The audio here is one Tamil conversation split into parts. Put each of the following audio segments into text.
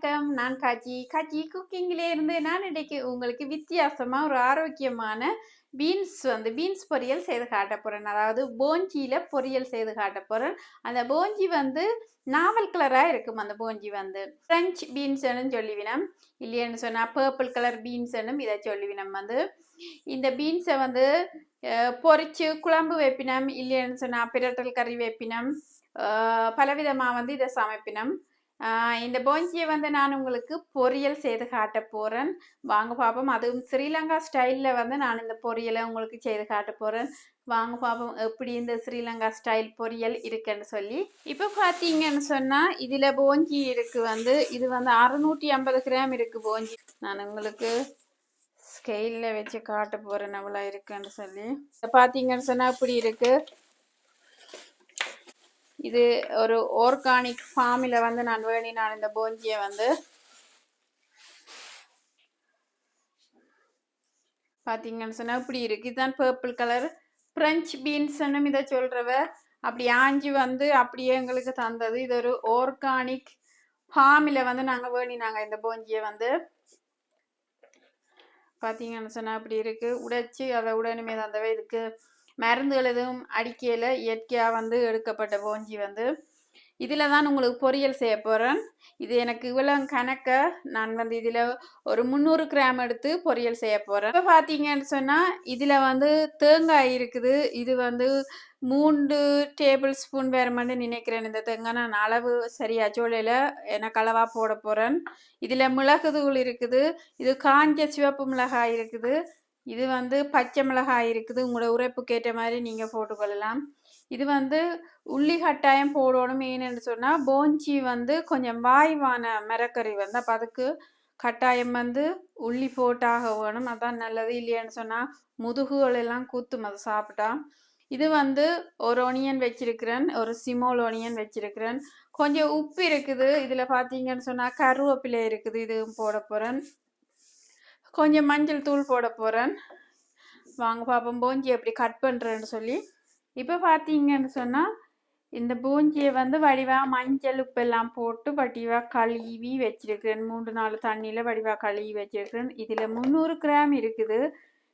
வணக்கம். நான் காஜி. காஜி குக்கிங்ல இருந்து நான் இன்னைக்கு உங்களுக்கு வித்தியாசமா ஒரு ஆரோக்கியமான பீன்ஸ் வந்து பீன்ஸ் பொரியல் செய்து காட்ட போறேன். அதாவது போஞ்சியில பொரியல் செய்து காட்ட போறேன். அந்த போஞ்சி வந்து நாவல் கலரா இருக்கும் அந்த போஞ்சி வந்து. பிரெஞ்சு பீன்ஸ்னு சொல்லிவினம். இல்லைன்னு சொன்னா பர்பிள் கலர் பீன்ஸ்னும் இதை சொல்லிவினம் வந்து. இந்த பீன்ஸை வந்து அஹ், பொரிச்சு குழம்பு வைப்பினம். இல்லைன்னு சொன்னா பிரட்டல் கறி வைப்பினம். பலவிதமாக வந்து இதை சமைப்பினம். இந்த போஞ்சியை வந்து நான் உங்களுக்கு பொரியல் செய்து காட்ட போகிறேன் வாங்க பார்ப்போம் அதுவும் ஸ்ரீலங்கா ஸ்டைலில் வந்து நான் இந்த பொரியலை உங்களுக்கு செய்து காட்ட போகிறேன் வாங்க பார்ப்போம் எப்படி இந்த ஸ்ரீலங்கா ஸ்டைல் பொரியல் இருக்குன்னு சொல்லி. இப்போ பார்த்தீங்கன்னு சொன்னால் இதில் போஞ்சி இருக்குது வந்து இது வந்து அறுநூற்றி ஐம்பது கிராம் இருக்குது போஞ்சி. நான் உங்களுக்கு ஸ்கெயிலில் வச்சு காட்ட போகிறேன் எவ்வளோ இருக்குன்னு சொல்லி. பார்த்தீங்கன்னு சொன்னால் இப்படி இருக்குது இது ஒரு ஆர்கானிக் ஃபார்மில் வந்து நான் வேணி நான் இந்த போஞ்சியை வந்து பார்த்தீங்கன்னு சொன்னால் இப்படி இருக்கு. இதுதான் பர்பிள் கலர் ஃப்ரெஞ்ச் பீன்ஸ்ன்னு இதை சொல்கிறவ அப்படி ஆஞ்சி வந்து அப்படியே எங்களுக்கு தந்தது. இது ஒரு ஆர்கானிக் ஃபார்மில் வந்து நாங்கள் வேணி நாங்கள் இந்த போஞ்சியை வந்து பார்த்தீங்கன்னு சொன்னால் அப்படி இருக்கு. உடைச்சி அதை உடனுமே தந்தவை இதுக்கு மருந்துகள் எதுவும் அடிக்கையில் இயற்கையாக வந்து எடுக்கப்பட்ட போஞ்சி வந்து. இதில் தான் உங்களுக்கு பொரியல் செய்ய போகிறேன் இது எனக்கு இவ்வளோ கணக்க நான் வந்து இதில் ஒரு முந்நூறு கிராம் எடுத்து பொரியல் செய்ய போகிறேன் இப்போ பார்த்தீங்கன்னு சொன்னால் இதில் வந்து தேங்காய் இருக்குது. இது வந்து மூன்று டேபிள் ஸ்பூன் வேறு மாதிரி நினைக்கிறேன். இந்த தேங்காய் நான் அளவு சரியாக சோழையில் எனக்கு அளவாக போட போகிறேன் இதில் மிளகுதூள் இருக்குது. இது காஞ்ச சிவப்பு மிளகாய் இருக்குது. இது வந்து பச்சை மிளகாய் இருக்குது. உங்களோட உரைப்புக்கு ஏற்ற மாதிரி நீங்கள் போட்டுக்கொள்ளலாம். இது வந்து உள்ளி கட்டாயம் போடணும் ஏன்னு சொன்னால் போஞ்சி வந்து கொஞ்சம் வாய்வான மரக்கறி வந்து அப்போ அதுக்கு கட்டாயம் வந்து உள்ளி போட்டாக வேணும். அதான் நல்லது. இல்லையான்னு சொன்னால் முதுகுகள் எல்லாம் குத்தும். அதை சாப்பிட்டா. இது வந்து ஒரு ஒனியன் வச்சிருக்கிறேன். ஒரு சிமோல் ஒனியன் வச்சிருக்கிறேன். கொஞ்சம் உப்பு இருக்குது. இதில் பார்த்தீங்கன்னு சொன்னால் கருவேப்பிலை இருக்குது. இதுவும் போட போகிறேன் கொஞ்சம் மஞ்சள் தூள் போட போகிறேன் வாங்க பார்ப்போம் பூஞ்சி எப்படி கட் பண்ணுறேன்னு சொல்லி. இப்போ பார்த்தீங்கன்னு சொன்னால் இந்த பூஞ்சியை வந்து வடிவாக மஞ்சள் உப்பெல்லாம் போட்டு வடிவாக கழுவி வச்சிருக்கிறேன். மூன்று நாலு தண்ணியில் வடிவாக கழுவி வச்சிருக்கிறேன். இதில் முந்நூறு கிராம் இருக்குது.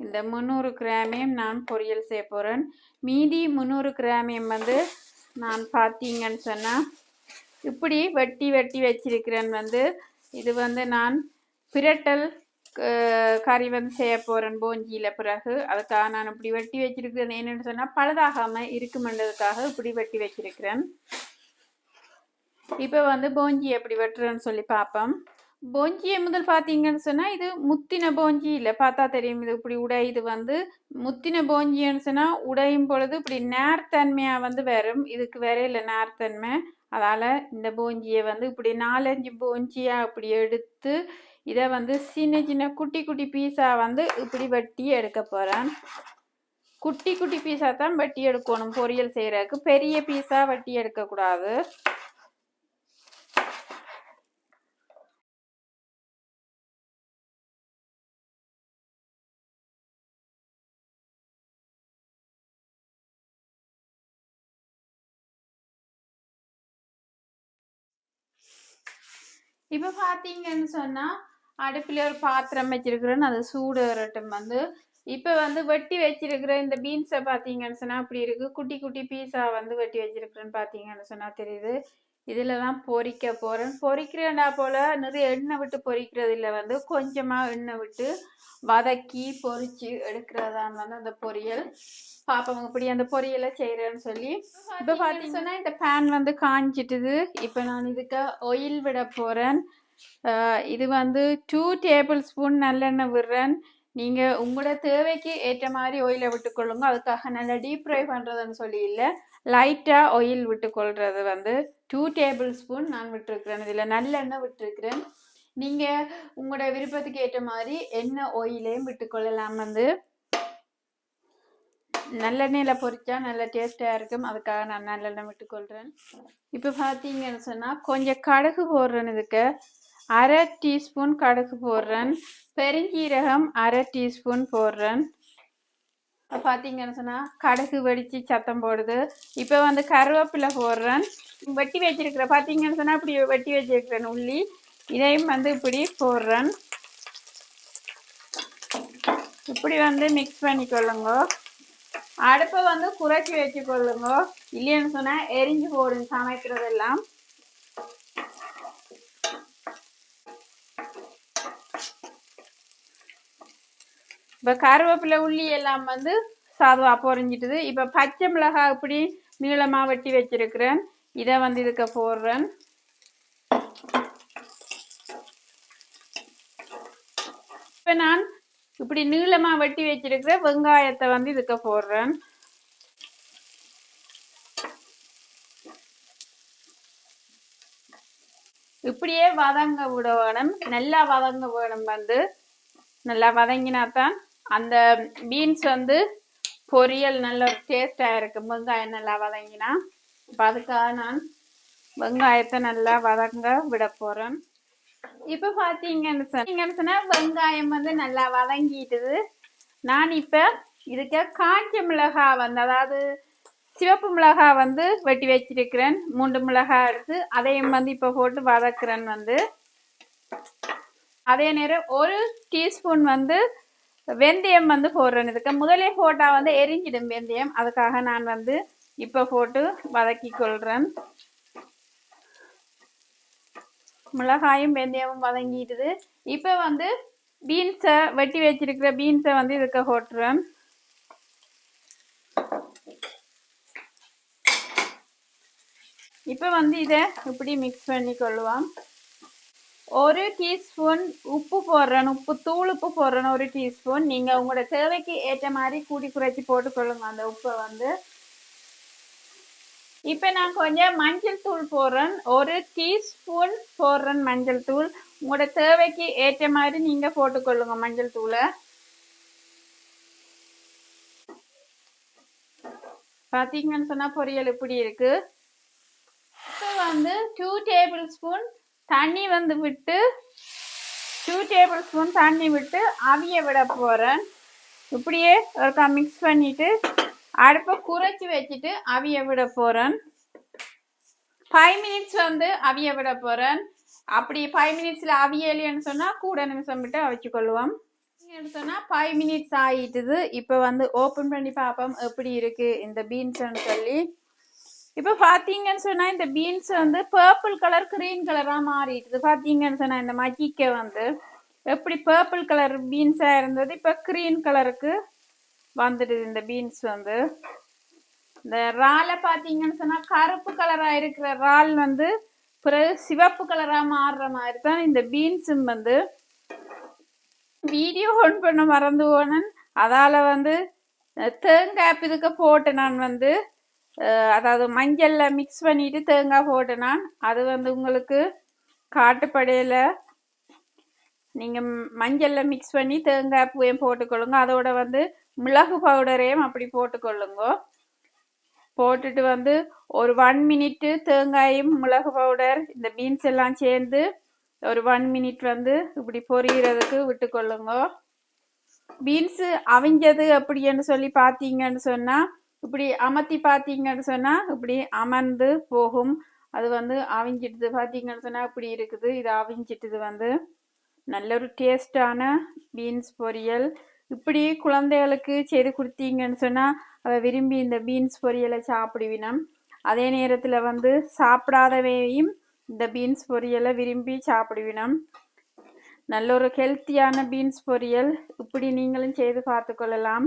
இந்த முந்நூறு கிராமையும் நான் பொரியல் செய்ய போகிறேன் மீதி முந்நூறு கிராமையும் வந்து நான் பார்த்தீங்கன்னு சொன்னால் இப்படி வெட்டி வெட்டி வச்சிருக்கிறேன் வந்து. இது வந்து நான் பிரட்டல் கறி வந்து செய்ய போகிறேன் போஞ்சியில் பிறகு அதுக்காக நான் இப்படி வெட்டி வச்சிருக்கிறேன். என்னென்னு சொன்னால் பழுதாகாமல் இருக்குமென்றதுக்காக இப்படி வெட்டி வச்சிருக்கிறேன். இப்போ வந்து போஞ்சி எப்படி வெட்டுறேன்னு சொல்லி பார்ப்போம். போஞ்சியை முதல் பார்த்தீங்கன்னு சொன்னால் இது முத்தின போஞ்சி இல்லை பார்த்தா தெரியும். இது இப்படி உடையுது வந்து முத்தின போஞ்சின்னு சொன்னால் உடையும் பொழுது இப்படி நேர்த்தன்மையாக வந்து வரும் இதுக்கு வேற இல்லை நேர்த்தன்மை. அதால் இந்த போஞ்சியை வந்து இப்படி நாலஞ்சு போஞ்சியாக அப்படி எடுத்து இதை வந்து சின்ன சின்ன குட்டி குட்டி பீஸாக வந்து இப்படி வெட்டி எடுக்க போகிறேன் குட்டி குட்டி பீஸாக தான் வெட்டி எடுக்கணும் பொரியல் செய்கிறதுக்கு பெரிய பீஸாக வெட்டி எடுக்கக்கூடாது இப்போ பார்த்தீங்கன்னு சொன்னால் அடுப்பில் ஒரு பாத்திரம் வச்சிருக்கிறேன் அது சூடு வரட்டும் வந்து. இப்போ வந்து வெட்டி வச்சிருக்கிற இந்த பீன்ஸை பார்த்தீங்கன்னு சொன்னால் அப்படி இருக்குது குட்டி குட்டி பீஸாக வந்து வெட்டி வச்சிருக்கிறேன்னு பார்த்தீங்கன்னு சொன்னால் தெரியுது. இதில் தான் பொரிக்க போகிறேன் பொரிக்கிறேன்டா போல் நிறைய எண்ணெய் விட்டு பொரிக்கிறது இல்லை வந்து கொஞ்சமாக எண்ணெய் விட்டு வதக்கி பொரிச்சு எடுக்கிறதான் வந்து அந்த பொரியல். பாப்போம் இப்படி அந்த பொரியலை செய்கிறேன்னு சொல்லி. இப்போ பார்த்தீங்கன்னா இந்த பேன் வந்து காஞ்சிட்டுது. இப்போ நான் இதுக்கு ஆயில் விட போகிறேன் இது வந்து டூ டேபிள் ஸ்பூன் நல்லெண்ணெய் விடுறேன். நீங்கள் உங்களோட தேவைக்கு ஏற்ற மாதிரி ஒயிலை விட்டுக்கொள்ளுங்க. அதுக்காக நல்லா டீப் ஃப்ரை பண்ணுறதுன்னு சொல்லி இல்லை லைட்டாக ஒயில் விட்டுக்கொள்கிறது வந்து டூ டேபிள் ஸ்பூன் நான் விட்டுருக்குறேன். இதில் நல்லெண்ணெய் விட்டுருக்குறேன். நீங்கள் உங்களோட விருப்பத்துக்கு ஏற்ற மாதிரி எண்ணெய் ஒயிலையும் விட்டுக்கொள்ளலாம் வந்து. நல்லெண்ணெயில் பொரிச்சா நல்ல டேஸ்ட்டாக இருக்கும். அதுக்காக நான் நல்லெண்ணெய் விட்டுக்கொள்கிறேன் இப்போ பார்த்தீங்கன்னு சொன்னால் கொஞ்சம் கடுகு போடுறேன் இதுக்கு. அரை டீஸ்பூன் கடுகு போடுறேன். பெருஞ்சீரகம் அரை டீஸ்பூன் போடுறேன். பார்த்தீங்கன்னு சொன்னால் கடுகு வெடித்து சத்தம் போடுது. இப்போ வந்து கருவேப்பிலை போடுறேன். வெட்டி வச்சிருக்கிறேன் பார்த்தீங்கன்னு சொன்னால் இப்படி வெட்டி வச்சிருக்கிறேன் உள்ளி இதையும் வந்து இப்படி போடுறேன். இப்படி வந்து மிக்ஸ் பண்ணிக்கொள்ளுங்க. அடுப்பை வந்து குறைச்சி வச்சுக்கொள்ளுங்க. இல்லைன்னு சொன்னால் எரிஞ்சு போடும் சமைக்கிறதெல்லாம். இப்போ கருவேப்பிலை உள்ளி எல்லாம் வந்து சாதுவா பொறிஞ்சிட்டுது இப்போ பச்சை மிளகாய் இப்படி நீளமாக வெட்டி வச்சிருக்கிறேன். இதை வந்து இதுக்கு போடுறேன். இப்போ நான் இப்படி நீளமாக வெட்டி வச்சிருக்கிற வெங்காயத்தை வந்து இதுக்கு போடுறேன். இப்படியே வதங்க விட வேணும் நல்லா வதங்க வேணும் வந்து. நல்லா வதங்கினா தான் அந்த பீன்ஸ் வந்து பொரியல் நல்ல ஒரு டேஸ்டாக இருக்கும் வெங்காயம் நல்லா வதங்கினா. இப்போ அதுக்காக நான் வெங்காயத்தை நல்லா வதங்க விட போகிறேன் இப்போ பார்த்தீங்கன்னு சொன்னீங்கன்னு சொன்னால் வெங்காயம் வந்து நல்லா வதங்கிட்டுது. நான் இப்போ இதுக்கு காஞ்ச மிளகாய் வந்து அதாவது சிவப்பு மிளகாய் வந்து வெட்டி வச்சிருக்கிறேன். மூன்று மிளகாய் எடுத்து அதையும் வந்து இப்போ போட்டு வதக்குறேன் வந்து. அதே நேரம் ஒரு டீஸ்பூன் வந்து வெந்தயம் வந்து போடுறேன். இதுக்கு முதலே போட்டால் வந்து எரிஞ்சிடும் வெந்தயம். அதுக்காக நான் வந்து இப்போ போட்டு வதக்கி கொள்கிறேன் மிளகாயும் வெந்தயமும் வதங்கிட்டுது இப்போ வந்து பீன்ஸை வெட்டி வச்சிருக்கிற பீன்ஸை வந்து இதுக்கு போட்டுருவேன் இப்போ வந்து இதை இப்படி மிக்ஸ் பண்ணி கொள்ளுவோம். ஒரு டீஸ்பூன் உப்பு போடுறேன். உப்பு தூள் உப்பு போடுறேன் ஒரு டீஸ்பூன். நீங்கள் உங்களோட தேவைக்கு ஏற்ற மாதிரி கூட்டி குறைச்சி போட்டுக்கொள்ளுங்க அந்த உப்பை வந்து. இப்போ நான் கொஞ்சம் மஞ்சள் தூள் போடுறேன். ஒரு டீஸ்பூன் போடுறேன் மஞ்சள் தூள். உங்களோட தேவைக்கு ஏற்ற மாதிரி நீங்கள் போட்டுக்கொள்ளுங்க மஞ்சள் தூளை. பார்த்தீங்கன்னு சொன்னால் பொரியல் இப்படி இருக்குது இப்போ வந்து டூ டேபிள் ஸ்பூன் தண்ணி வந்து விட்டு டூ டேபிள் ஸ்பூன் தண்ணி விட்டு அவிய விட போகிறேன் இப்படியே ஒருக்கா மிக்ஸ் பண்ணிவிட்டு அடுப்பை குறைச்சி வச்சுட்டு அவிய விட போகிறேன் ஃபைவ் மினிட்ஸ் வந்து அவிய விட போகிறேன் அப்படி ஃபைவ் மினிட்ஸில் அவியலைன்னு சொன்னால் கூட நிமிஷம் விட்டு அவிச்சு கொள்வோம் சொன்னால் ஃபைவ் மினிட்ஸ் ஆகிட்டுது இப்போ வந்து ஓப்பன் பண்ணி பார்ப்போம் எப்படி இருக்குது இந்த பீன்ஸ்ன்னு சொல்லி. இப்போ பார்த்தீங்கன்னு சொன்னால் இந்த பீன்ஸ் வந்து பர்பிள் கலர் க்ரீன் கலராக மாறிட்டுது பார்த்தீங்கன்னு சொன்னால் இந்த மக்கிக்க வந்து எப்படி பர்பிள் கலர் பீன்ஸாக இருந்தது இப்போ க்ரீன் கலருக்கு வந்துடுது இந்த பீன்ஸ் வந்து. இந்த இறாலை பார்த்தீங்கன்னு சொன்னால் கருப்பு கலராக இருக்கிற இறால் வந்து பிறகு சிவப்பு கலராக மாறுற மாதிரி தான் இந்த பீன்ஸும் வந்து. வீடியோ ஆன் பண்ண மறந்து போனேன் அதால் வந்து தேங்காய் இதுக்கு போட்டேன் நான் வந்து அதாவது மஞ்சளில் மிக்ஸ் பண்ணிட்டு தேங்காய் போட்டேன் அது வந்து உங்களுக்கு காட்டுப்படையில் நீங்கள் மஞ்சளில் மிக்ஸ் பண்ணி தேங்காய் பூவையும் போட்டுக்கொள்ளுங்க. அதோட வந்து மிளகு பவுடரையும் அப்படி போட்டுக்கொள்ளுங்க. போட்டுட்டு வந்து ஒரு ஒன் மினிட்டு தேங்காயும் மிளகு பவுடர் இந்த பீன்ஸ் எல்லாம் சேர்ந்து ஒரு ஒன் மினிட் வந்து இப்படி பொரிகிறதுக்கு விட்டுக்கொள்ளுங்க. பீன்ஸு அவிஞ்சது அப்படின்னு சொல்லி பார்த்தீங்கன்னு சொன்னால் இப்படி அமர்த்தி பார்த்தீங்கன்னு சொன்னால் இப்படி அமர்ந்து போகும். அது வந்து அவிஞ்சிட்டது பார்த்தீங்கன்னு சொன்னால் இப்படி இருக்குது. இது அவிஞ்சிட்டுது வந்து நல்ல ஒரு டேஸ்டான பீன்ஸ் பொரியல். இப்படி குழந்தைகளுக்கு செய்து கொடுத்தீங்கன்னு சொன்னால் அவள் விரும்பி இந்த பீன்ஸ் பொரியலை சாப்பிடுவினம். அதே நேரத்தில் வந்து சாப்பிடாதவையும் இந்த பீன்ஸ் பொரியலை விரும்பி சாப்பிடுவினம். நல்ல ஒரு ஹெல்த்தியான பீன்ஸ் பொரியல். இப்படி நீங்களும் செய்து பார்த்துக்கொள்ளலாம்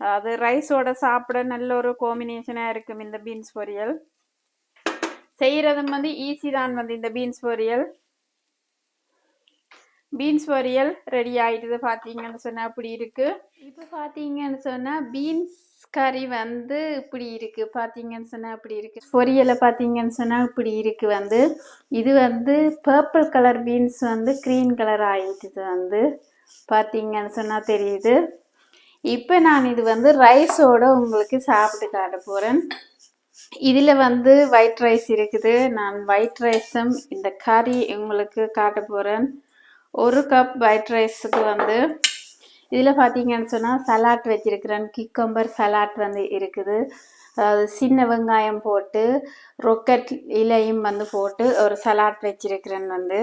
அது ரைஸோட சாப்பிட நல்ல ஒரு காம்பினேஷனாக இருக்கும் இந்த பீன்ஸ் பொரியல். செய்கிறதும் வந்து ஈஸி தான் வந்து இந்த பீன்ஸ் பொரியல். பீன்ஸ் பொரியல் ரெடி ஆகிட்டுது பார்த்தீங்கன்னு சொன்னால் அப்படி இருக்குது இப்போ பார்த்தீங்கன்னு சொன்னால் பீன்ஸ் கறி வந்து இப்படி இருக்கு பார்த்தீங்கன்னு சொன்னால் இப்படி இருக்கு. பொரியலை பார்த்தீங்கன்னு சொன்னால் இப்படி இருக்கு வந்து. இது வந்து பர்பிள் கலர் பீன்ஸ் வந்து க்ரீன் கலர் ஆகிட்டுது வந்து. பார்த்தீங்கன்னு சொன்னால் தெரியுது. இப்போ நான் இது வந்து ரைஸோட உங்களுக்கு சாப்பிட்டு காட்ட போகிறேன் இதில் வந்து ஒயிட் ரைஸ் இருக்குது. நான் ஒயிட் ரைஸும் இந்த கறி உங்களுக்கு காட்ட போகிறேன் ஒரு கப் ஒயிட் ரைஸுக்கு வந்து இதில் பார்த்தீங்கன்னு சொன்னால் சலாட் வச்சுருக்கிறேன். கிக்கம்பர் சலாட் வந்து இருக்குது. அதாவது சின்ன வெங்காயம் போட்டு ரொக்கட் இலையும் வந்து போட்டு ஒரு சலாட் வச்சுருக்கிறேன் வந்து.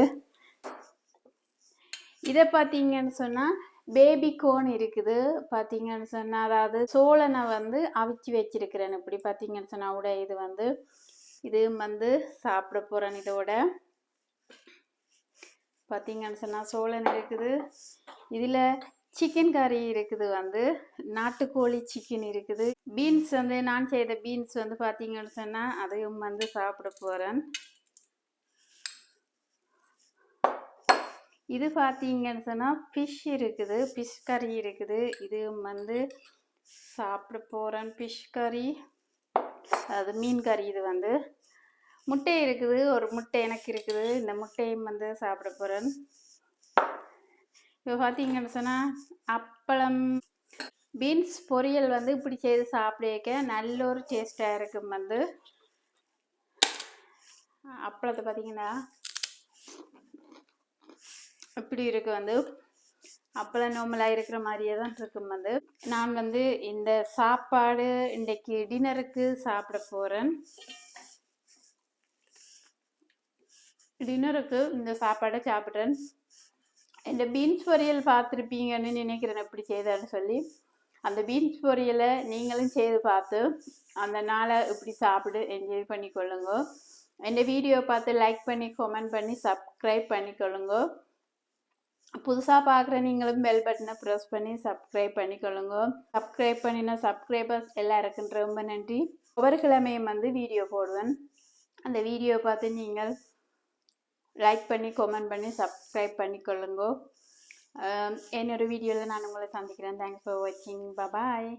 இதை பார்த்தீங்கன்னு சொன்னால் பேபி கோன் இருக்குது பார்த்தீங்கன்னு சொன்னால் அதாவது சோளனை வந்து அவிச்சு வச்சிருக்கிறேன். இப்படி பார்த்தீங்கன்னு சொன்னால் கூட இது வந்து இது வந்து சாப்பிட போகிறேன் இதோட பார்த்தீங்கன்னு சொன்னால் சோளன் இருக்குது. இதில் சிக்கன் கறி இருக்குது வந்து நாட்டுக்கோழி சிக்கன் இருக்குது. பீன்ஸ் வந்து நான் செய்த பீன்ஸ் வந்து பார்த்தீங்கன்னு சொன்னால் அதையும் வந்து சாப்பிட போகிறேன் இது பார்த்தீங்கன்னு சொன்னால் ஃபிஷ் இருக்குது ஃபிஷ் கறி இருக்குது. இது வந்து சாப்பிட போகிறேன் ஃபிஷ் கறி அது மீன் கறி இது வந்து. முட்டை இருக்குது ஒரு முட்டை எனக்கு இருக்குது. இந்த முட்டையும் வந்து சாப்பிட போகிறேன் இப்போ பார்த்தீங்கன்னு சொன்னால் அப்பளம் பீன்ஸ் பொரியல் வந்து இப்படி செய்து சாப்பிட நல்ல ஒரு டேஸ்ட்டாக இருக்கும் வந்து. அப்பளத்தை பார்த்தீங்கன்னா இப்படி இருக்கு வந்து. அப்பளம் நோமலாக இருக்கிற மாதிரியே தான் இருக்கும் வந்து. நான் வந்து இந்த சாப்பாடு இன்றைக்கு டின்னருக்கு சாப்பிட போகிறேன் டின்னருக்கு இந்த சாப்பாடை சாப்பிட்றேன். இந்த பீன்ஸ் பொரியல் பார்த்துருப்பீங்கன்னு நினைக்கிறேன் எப்படி செய்தான்னு சொல்லி. அந்த பீன்ஸ் பொரியலை நீங்களும் செய்து பார்த்து அந்த நாளை இப்படி சாப்பிடு என்ஜாய் பண்ணிக்கொள்ளுங்க. இந்த வீடியோ பார்த்து லைக் பண்ணி கமெண்ட் பண்ணி சப்ஸ்கிரைப் பண்ணிக்கொள்ளுங்க. புதுசாக பார்க்குற நீங்களும் பெல் பட்டனை ப்ரெஸ் பண்ணி சப்ஸ்கிரைப் பண்ணிக்கொள்ளுங்க. சப்ஸ்கிரைப் பண்ணின சப்ஸ்கிரைபர்ஸ் எல்லாருக்கும் ரொம்ப நன்றி. ஒவ்வொரு கிழமையும் வந்து வீடியோ போடுவேன். அந்த வீடியோ பார்த்து நீங்கள் லைக் பண்ணி கமெண்ட் பண்ணி சப்ஸ்கிரைப் பண்ணிக்கொள்ளுங்க. என்னோட வீடியோவில் நான் உங்களை சந்திக்கிறேன். தேங்க்ஸ் ஃபார் வாட்சிங் பாய்